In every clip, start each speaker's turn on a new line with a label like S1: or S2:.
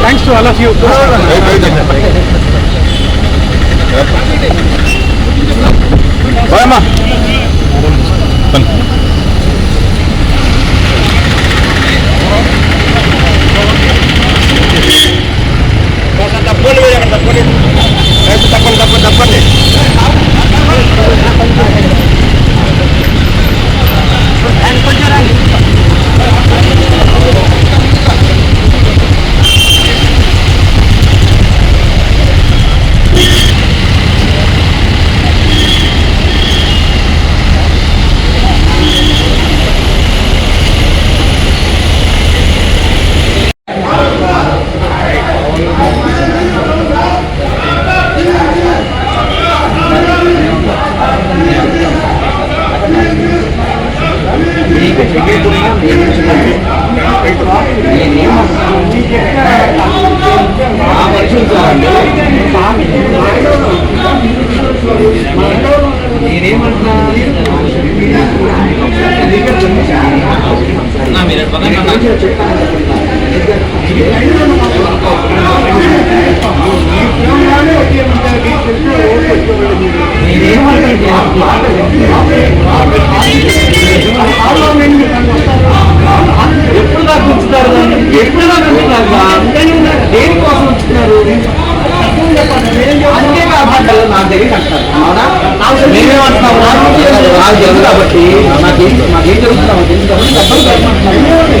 S1: thanks to all of you
S2: బాయమ్మా తప్పండి
S1: ఎప్పుడు దాకా ఉంచుతారు దాన్ని? ఎప్పుడు దాకా ఉంచుతారు దేనికోసం ఉంచుతున్నారు అందుకే కాబట్టి నాకు తెలియదు అంటారు అవునా మేమేమంటున్నాము నాకు తెలుసు కాబట్టి నాకేం నాకేం జరుగుతున్నావు తెలుసు కాబట్టి చెప్పండి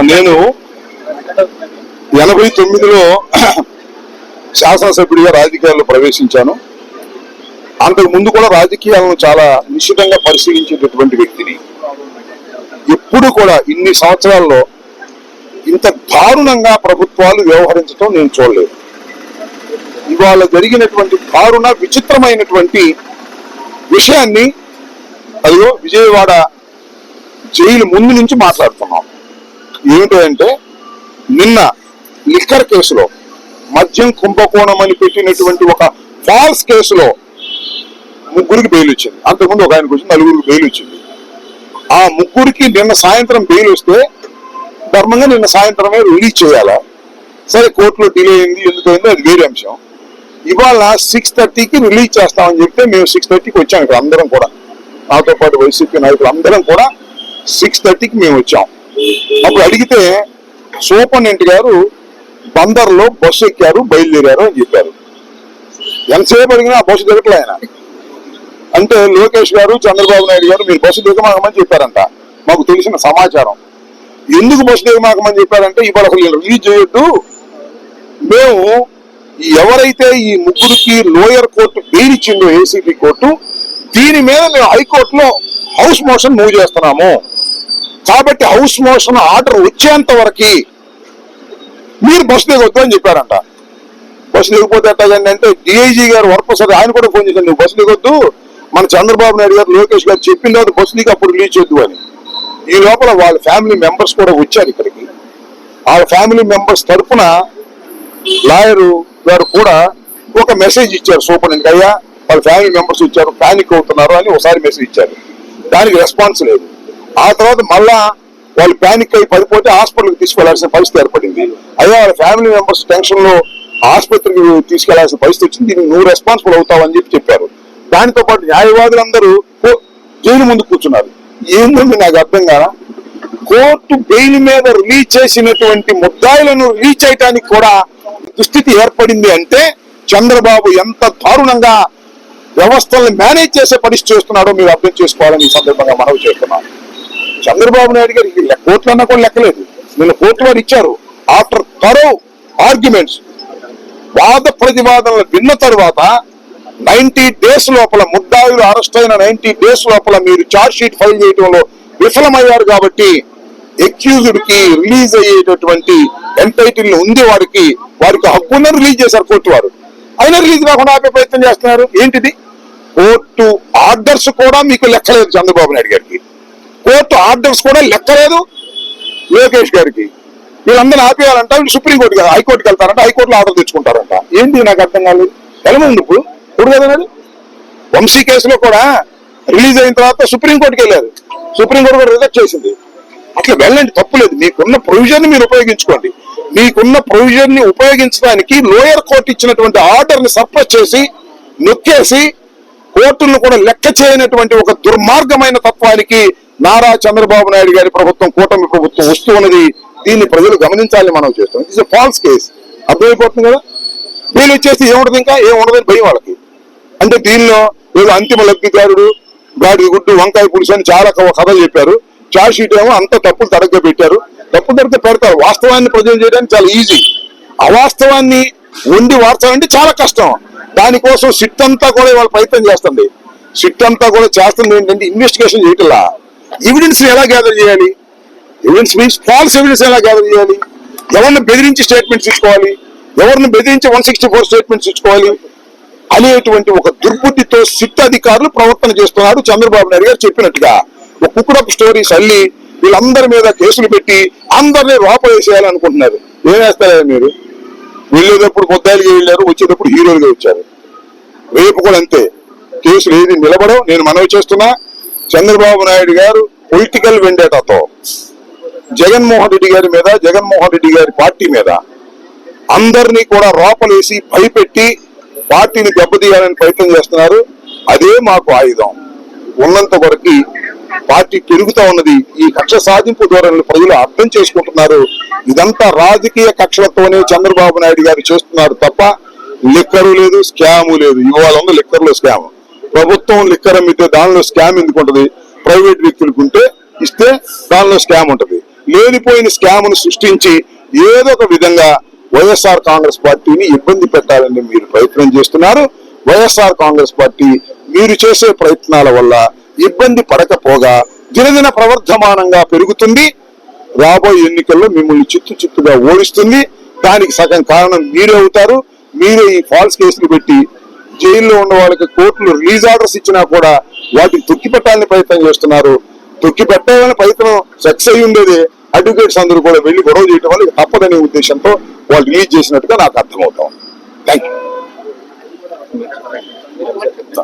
S2: నేను ఎనభై తొమ్మిదిలో శాసనసభ్యుడిగా రాజకీయాల్లో ప్రవేశించాను. అంతకు ముందు కూడా రాజకీయాలను చాలా నిశ్చితంగా పరిశీలించేటటువంటి వ్యక్తిని. ఎప్పుడు కూడా ఇన్ని సంవత్సరాల్లో ఇంత దారుణంగా ప్రభుత్వాలు వ్యవహరించడం నేను చూడలేదు. ఇవాళ జరిగినటువంటి దారుణ విచిత్రమైనటువంటి విషయాన్ని అదిగో విజయవాడ జైలు ముందు నుంచి మాట్లాడుతున్నాం. ఏమిటంటే నిన్న లిక్కర్ కేసులో మద్యం కుంభకోణం అని పెట్టినటువంటి ఒక ఫాల్స్ కేసులో ముగ్గురికి బెయిల్ వచ్చింది. అంతకుముందు ఒక ఆయనకు వచ్చింది నలుగురికి బెయిల్ వచ్చింది. ఆ ముగ్గురికి నిన్న సాయంత్రం బెయిల్ వస్తే ధర్మంగా నిన్న సాయంత్రమే రిలీజ్ చేయాలా? సరే కోర్టులో డిలే అయింది ఎందుకైంది అది వేరే అంశం. ఇవాళ సిక్స్ థర్టీకి రిలీజ్ చేస్తామని చెప్తే మేము సిక్స్ థర్టీకి వచ్చాం ఇక్కడ అందరం కూడా. నాతో పాటు వైసీపీ నాయకులు అందరం కూడా సిక్స్ థర్టీకి మేము వచ్చాం. అప్పుడు అడిగితే సూపరింటెండెంట్ గారు? బందర్లో బస్సు ఎక్కారు బయలుదేరారు అని చెప్పారు. ఎంతసేపు అడిగినా ఆ బస్సు దొరకలే ఆయన. అంటే లోకేష్ గారు చంద్రబాబు నాయుడు గారు మీరు బస్సు దిగమాకమని చెప్పారంట. మాకు తెలిసిన సమాచారం. ఎందుకు బస్సు దిగమాకమని చెప్పారంటే ఇవాళ అసలు రిలీజ్ చేయొద్దు. మేము ఎవరైతే ఈ ముగ్గురికి లోయర్ కోర్టు బెయిల్ ఇచ్చిందో ఏసీబీ కోర్టు దీని మీద మేము హైకోర్టులో హౌస్ మోషన్ మూవ్ చేస్తున్నాము. కాబట్టి హౌస్ మోషన్ ఆర్డర్ వచ్చేంత వరకు మీరు బస్సు దిగొద్దు అని చెప్పారంట. బస్సు దిగిపోతే ఎట్టాగండి అంటే డిఐజీ గారు వరప్రసాద్ ఆయన కూడా ఫోన్ చేశారు నువ్వు బస్సు దిగొద్దు మన చంద్రబాబు నాయుడు గారు లోకేష్ గారు చెప్పిన తర్వాత బస్సు దిగి అప్పుడు రిలీజ్ చేద్దు అని. ఈ లోపల వాళ్ళ ఫ్యామిలీ మెంబర్స్ కూడా వచ్చారు ఇక్కడికి. వాళ్ళ ఫ్యామిలీ మెంబర్స్ తరఫున లాయరు గారు కూడా ఒక మెసేజ్ ఇచ్చారు సూపరింటెండెంట్ అయ్యా వాళ్ళ ఫ్యామిలీ మెంబర్స్ ఇచ్చారు ప్యానిక్ అవుతున్నారు అని ఒకసారి మెసేజ్ ఇచ్చారు. దానికి రెస్పాన్స్ లేదు. ఆ తర్వాత మళ్ళా వాళ్ళు ప్యానిక్ అయి పడిపోతే హాస్పిటల్కి తీసుకెళ్ళాల్సిన పరిస్థితి ఏర్పడింది. అదే వాళ్ళ ఫ్యామిలీ మెంబర్స్ టెన్షన్లో ఆసుపత్రికి తీసుకెళ్ళాల్సిన పరిస్థితి వచ్చింది. దీనికి నువ్వు రెస్పాన్సిబుల్ అవుతావు అని చెప్పి చెప్పారు. దానితో పాటు న్యాయవాదులందరూ జైలు ముందు కూర్చున్నారు. ఏంటంటే నాకు అర్థం కాదా కోర్టు బెయిల్ మీద రిలీజ్ చేసినటువంటి ముద్దాయిలను రిలీజ్ చేయడానికి కూడా దుస్థితి ఏర్పడింది అంటే చంద్రబాబు ఎంత దారుణంగా వ్యవస్థలను మేనేజ్ చేసే పరిస్థితి చేస్తున్నాడో మీరు అర్థం చేసుకోవాలని ఈ సందర్భంగా మనవి చేస్తున్నాను. చంద్రబాబు నాయుడు గారికి కోట్లు అన్నా కూడా లెక్కలేదు. నిన్న కోర్టు వారు ఇచ్చారు ఆఫ్టర్ థరో ఆర్గ్యుమెంట్స్ వాద ప్రతివాదనలు విన్న తరువాత నైన్టీ డేస్ లోపల ముద్దాయిలు అరెస్ట్ అయిన నైన్టీ డేస్ లోపల మీరు చార్జ్ షీట్ ఫైల్ చేయడంలో విఫలమయ్యారు కాబట్టి ఎక్యూజ్డ్కి రిలీజ్ అయ్యేటటువంటి ఎంటైటిల్ ఉంది వారికి వారికి హక్కున్న రిలీజ్ చేశారు కోర్టు వారు. అయినా రిలీజ్ కాకుండా ఆపే ప్రయత్నం చేస్తున్నారు. ఏంటిది? కోర్టు ఆర్డర్స్ కూడా మీకు లెక్కలేదు చంద్రబాబు నాయుడు గారికి. కోర్టు ఆర్డర్స్ కూడా లెక్కలేదు. లోకేష్ గారికి. వీళ్ళందరినీ ఆపేయాలంట. వీళ్ళు కదా హైకోర్టుకి వెళ్తారంట. హైకోర్టులో ఆర్డర్ తెచ్చుకుంటారంట. ఏంటి నాకు అర్థం కాదు వెళ్ళమంది ఇప్పుడు ఇప్పుడు కదా మరి. వంశీ కేసులో కూడా రిలీజ్ అయిన తర్వాత సుప్రీంకోర్టుకి వెళ్ళారు. సుప్రీంకోర్టు కూడా రిజెక్ట్ చేసింది. అట్లా వెళ్ళండి తప్పులేదు మీకున్న ప్రొవిజన్ మీరు ఉపయోగించుకోండి. మీకున్న ప్రొవిజన్ని ఉపయోగించడానికి లోయర్ కోర్టు ఇచ్చినటువంటి ఆర్డర్ని సర్ప్రెస్ చేసి నొక్కేసి కోర్టులను కూడా లెక్క చేయనటువంటి ఒక దుర్మార్గమైన తత్వానికి నారా చంద్రబాబు నాయుడు గారి ప్రభుత్వం కూటమి ప్రభుత్వం వస్తూ ఉన్నది. దీన్ని ప్రజలు గమనించాలని మనం చేస్తాం ఇట్స్ ఫాల్స్ కేస్ అర్థమైపోతుంది కదా? వీళ్ళు వచ్చేసి ఏముండదు ఇంకా? ఏముండదని భయం వాళ్ళకి. అంటే దీనిలో ఏదో అంతిమ లబ్ధిదారుడు గాడి గుడ్డు వంకాయ పులుసు అని చాలా కథలు చెప్పారు. చార్జ్ షీట్ ఏమో అంత తప్పులు తడగ పెట్టారు తప్పులు తడితే పెడతారు. వాస్తవాన్ని ప్రజలు చేయడానికి చాలా ఈజీ అవాస్తవాన్ని ఉండి వార్చాలంటే చాలా కష్టం. దానికోసం సిట్ అంతా కూడా ఇవాళ ప్రయత్నం చేస్తుంది. సిట్ అంతా కూడా చేస్తుంది ఏంటంటే ఇన్వెస్టిగేషన్ చేయటంలా. ఎవిడెన్స్ ఎలా గ్యాదర్ చేయాలి? ఎవిడెన్స్ మీన్స్ ఫాల్స్ ఎవిడెన్స్ ఎలా గ్యాదర్ చేయాలి? ఎవరిని బెదిరించి స్టేట్మెంట్స్ ఇచ్చుకోవాలి? ఎవరిని బెదిరించి వన్ సిక్స్టీ ఫోర్ స్టేట్మెంట్స్ ఇచ్చుకోవాలి? అనేటువంటి ఒక దుర్బుద్ధితో సిట్ అధికారులు ప్రవర్తన చేస్తున్నారు చంద్రబాబు నాయుడు గారు చెప్పినట్టుగా. ఒక కుక్కడప్ స్టోరీస్ అల్లి వీళ్ళందరి మీద కేసులు పెట్టి అందరినీ లోపలేసేయాలనుకుంటున్నారు ఏం వేస్తారా మీరు? వెళ్ళేటప్పుడు ముద్దాయిలుగా వెళ్ళారు? వచ్చేటప్పుడు హీరోలుగా వచ్చారు. రేపు కూడా అంతే. కేసులు ఏది నిలబడవు. నేను మనవి చేస్తున్నా చంద్రబాబు నాయుడు గారు పొలిటికల్ వెండేటతో జగన్మోహన్ రెడ్డి గారి మీద జగన్మోహన్ రెడ్డి గారి పార్టీ మీద అందరినీ కూడా రోపలేసి భయపెట్టి పార్టీని దెబ్బతీయాలని ప్రయత్నం చేస్తున్నారు. అదే మాకు ఆయుధం. ఉన్నంత వరకు పార్టీ పెరుగుతా ఉన్నది. ఈ కక్ష సాధింపు ధోరణులు ప్రజలు అర్థం చేసుకుంటున్నారు. ఇదంతా రాజకీయ కక్షలతోనే చంద్రబాబు నాయుడు గారు చేస్తున్నారు తప్ప లిక్కరు లేదు స్కాము లేదు. ఇవాళ ఉంది లిక్కర్లో స్కామ్. ప్రభుత్వం లిక్కర్ అమ్మితే దానిలో స్కామ్ ఎందుకు ఉంటుంది? ప్రైవేట్ వ్యక్తులకు ఉంటే ఇస్తే దానిలో స్కామ్ ఉంటుంది. లేనిపోయిన స్కామ్ను సృష్టించి ఏదో ఒక విధంగా వైఎస్ఆర్ కాంగ్రెస్ పార్టీని ఇబ్బంది పెట్టాలని మీరు ప్రయత్నం చేస్తున్నారు. వైఎస్ఆర్ కాంగ్రెస్ పార్టీ మీరు చేసే ప్రయత్నాల వల్ల ఇబ్బంది పడకపోగా దినదిన ప్రవర్ధమానంగా పెరుగుతుంది. రాబోయే ఎన్నికల్లో మిమ్మల్ని చిత్తు చిత్తుగా ఓడిస్తుంది. దానికి సగం కారణం మీరే అవుతారు. మీరే ఈ ఫాల్స్ కేసులు పెట్టి జైల్లో ఉన్న వాళ్ళకి కోర్టులు రిలీజ్ ఆర్డర్స్ ఇచ్చినా కూడా వాటిని తొక్కి పెట్టాలని ప్రయత్నం చేస్తున్నారు. తొక్కి పెట్టాలని ప్రయత్నం సక్సెస్ అయి ఉండేది అడ్వకేట్స్ అందరూ కూడా వెళ్ళి గొడవ చేయడం వల్ల తప్పదనే ఉద్దేశంతో వాళ్ళు రిలీజ్ చేసినట్టుగా నాకు అర్థమవుతాం thank you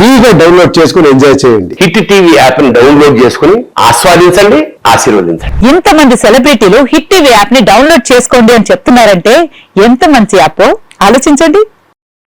S3: ఫ్రీగా డౌన్లోడ్ చేసుకుని ఎంజాయ్ చేయండి.
S4: హిట్ టీవీ యాప్ని డౌన్లోడ్ చేసుకుని ఆస్వాదించండి ఆశీర్వదించండి.
S5: ఇంతమంది సెలబ్రిటీలు హిట్ టీవీ యాప్ని డౌన్లోడ్ చేసుకోండి అని చెప్తున్నారంటే ఎంత మంచి యాప్? ఆలోచించండి.